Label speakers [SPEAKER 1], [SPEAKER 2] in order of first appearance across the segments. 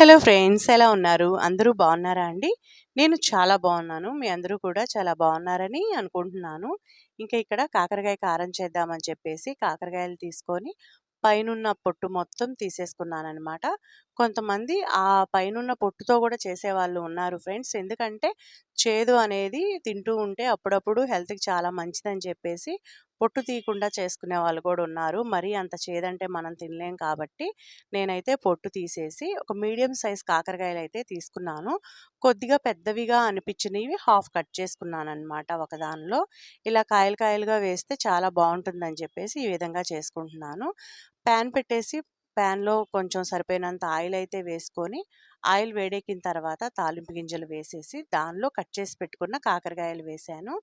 [SPEAKER 1] Hello friends ఎలా ఉన్నారు? అందరూ బాగున్నారా అండి? నేను చాలా బాగున్నాను. మీ అందరూ కూడా చాలా బాగున్నారని అనుకుంటున్నాను. ఇంకా ఇక్కడ కాకరకాయ కారం చేద్దామని చెప్పేసి కాకరకాయలు తీసుకొని పైనున్న పొట్టు మొత్తం తీసేసుకున్నాననమాట కొంతమంది ఆ పైనున్న పొట్టుతో కూడా చేసేవాళ్ళు ఉన్నారు ఫ్రెండ్స్. ఎందుకంటే చేదు అనేది తింటూ ఉంటే అప్పుడప్పుడు హెల్త్కి చాలా మంచిదని చెప్పేసి పొట్టు తీయకుండా చేసుకునే వాళ్ళు కూడా ఉన్నారు. మరీ అంత చేదంటే మనం తినలేం కాబట్టి నేనైతే పొట్టు తీసేసి ఒక మీడియం సైజ్ కాకరకాయలు అయితే తీసుకున్నాను. కొద్దిగా పెద్దవిగా అనిపించినవి హాఫ్ కట్ చేసుకున్నాను అనమాట ఒక దానిలో. ఇలా కాయలు కాయలుగా వేస్తే చాలా బాగుంటుందని చెప్పేసి ఈ విధంగా చేసుకుంటున్నాను. ప్యాన్ పెట్టేసి ప్యాన్లో కొంచెం సరిపోయినంత ఆయిల్ అయితే వేసుకొని ఆయిల్ వేడెక్కిన తర్వాత తాలింపు గింజలు వేసేసి దానిలో కట్ చేసి పెట్టుకున్న కాకరకాయలు వేసాను.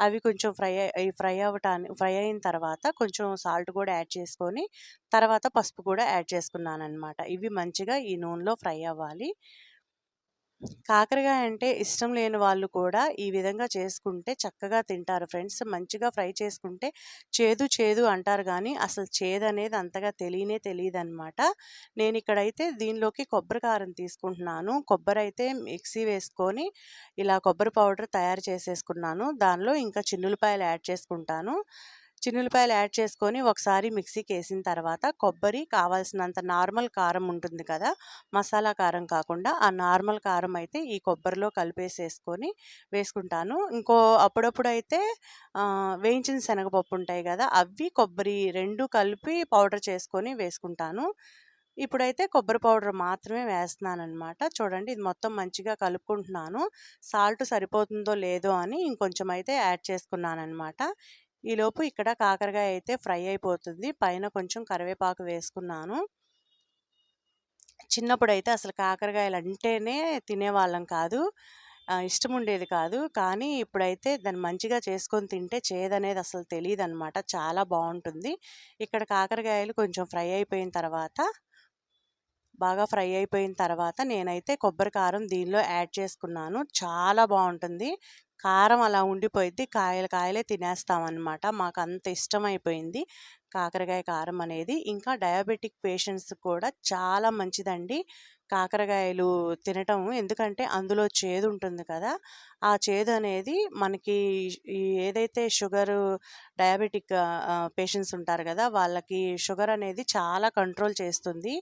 [SPEAKER 1] అవి కొంచెం ఫ్రై ఫ్రై అవ్వటానికి ఫ్రై అయిన తర్వాత కొంచెం సాల్ట్ కూడా యాడ్ చేసుకొని తర్వాత పసుపు కూడా యాడ్ చేసుకున్నాను అనమాట ఇవి మంచిగా ఈ నూనెలో ఫ్రై అవ్వాలి. కాకరకాయ అంటే ఇష్టం లేని వాళ్ళు కూడా ఈ విధంగా చేసుకుంటే చక్కగా తింటారు. ఫ్రెండ్స్ మంచిగా ఫ్రై చేసుకుంటే చేదు చేదు అంటారు కానీ అసలు చేదు అనేది అంతగా తెలియనే తెలియదు అనమాట నేను ఇక్కడైతే దీనిలోకి కొబ్బరి కారం తీసుకుంటున్నాను. కొబ్బరి అయితే మిక్సీ వేసుకొని ఇలా కొబ్బరి పౌడర్ తయారు చేసేసుకున్నాను. దానిలో ఇంకా చిన్నులపాయలు యాడ్ చేసుకుంటాను. చిన్నులపాయలు యాడ్ చేసుకొని ఒకసారి మిక్సీకి వేసిన తర్వాత కొబ్బరి కావాల్సినంత నార్మల్ కారం ఉంటుంది కదా మసాలా కారం కాకుండా ఆ నార్మల్ కారం అయితే ఈ కొబ్బరిలో కలిపేసేసుకొని వేసుకుంటాను. ఇంకో అప్పుడప్పుడు అయితే వేయించిన శనగపప్పు ఉంటాయి కదా అవి కొబ్బరి రెండు కలిపి పౌడర్ చేసుకొని వేసుకుంటాను. ఇప్పుడైతే కొబ్బరి పౌడర్ మాత్రమే వేస్తున్నాను అనమాట చూడండి ఇది మొత్తం మంచిగా కలుపుకుంటున్నాను. సాల్ట్ సరిపోతుందో లేదో అని ఇంకొంచెం అయితే యాడ్ చేసుకున్నాను అనమాట ఈలోపు ఇక్కడ కాకరకాయ అయితే ఫ్రై అయిపోతుంది. పైన కొంచెం కరివేపాకు వేసుకున్నాను. చిన్నప్పుడు అయితే అసలు కాకరకాయలు అంటేనే తినేవాళ్ళం కాదు. ఇష్టం ఉండేది కాదు. కానీ ఇప్పుడైతే దాన్ని మంచిగా చేసుకొని తింటే చేదనేది అసలు తెలియదు అనమాట చాలా బాగుంటుంది ఇక్కడ కాకరకాయలు కొంచెం ఫ్రై అయిపోయిన తర్వాత బాగా ఫ్రై అయిపోయిన తర్వాత నేనైతే కొబ్బరి కారం దీనిలో యాడ్ చేసుకున్నాను. చాలా బాగుంటుంది. కారం అలా ఉండిపోయింది కాయలు కాయలే తినేస్తామన్నమాట. మాకు అంత ఇష్టమైపోయింది కాకరకాయ కారం అనేది. ఇంకా డయాబెటిక్ పేషెంట్స్ కూడా చాలా మంచిదండి. కాకరకాయలు తినటం. ఎందుకంటే అందులో చేదు ఉంటుంది కదా! ఆ చేదు అనేది మనకి ఏదైతే షుగర్ డయాబెటిక్ పేషెంట్స్ ఉంటారు కదా! వాళ్ళకి షుగర్ అనేది చాలా కంట్రోల్ చేస్తుంది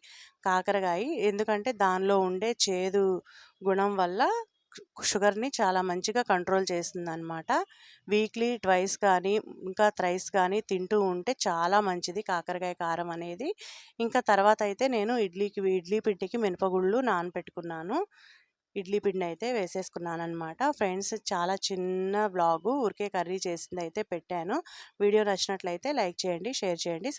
[SPEAKER 1] కాకరకాయ. ఎందుకంటే దానిలో ఉండే చేదు గుణం వల్ల షుగర్ని చాలా మంచిగా కంట్రోల్ చేస్తుందన్నమాట. వీక్లీ ట్వైస్ కానీ ఇంకా థ్రైస్ కానీ తింటూ ఉంటే చాలా మంచిది కాకరకాయ కారం అనేది. ఇంకా తర్వాత అయితే నేను ఇడ్లీకి ఇడ్లీ పిండికి మినపగుళ్ళు నానపెట్టుకున్నాను. ఇడ్లీ పిండి అయితే వేసేసుకున్నాను అనమాట ఫ్రెండ్స్ చాలా చిన్న బ్లాగు ఊరికే కర్రీ చేసింది అయితే పెట్టాను. వీడియో నచ్చినట్లయితే లైక్ చేయండి షేర్ చేయండి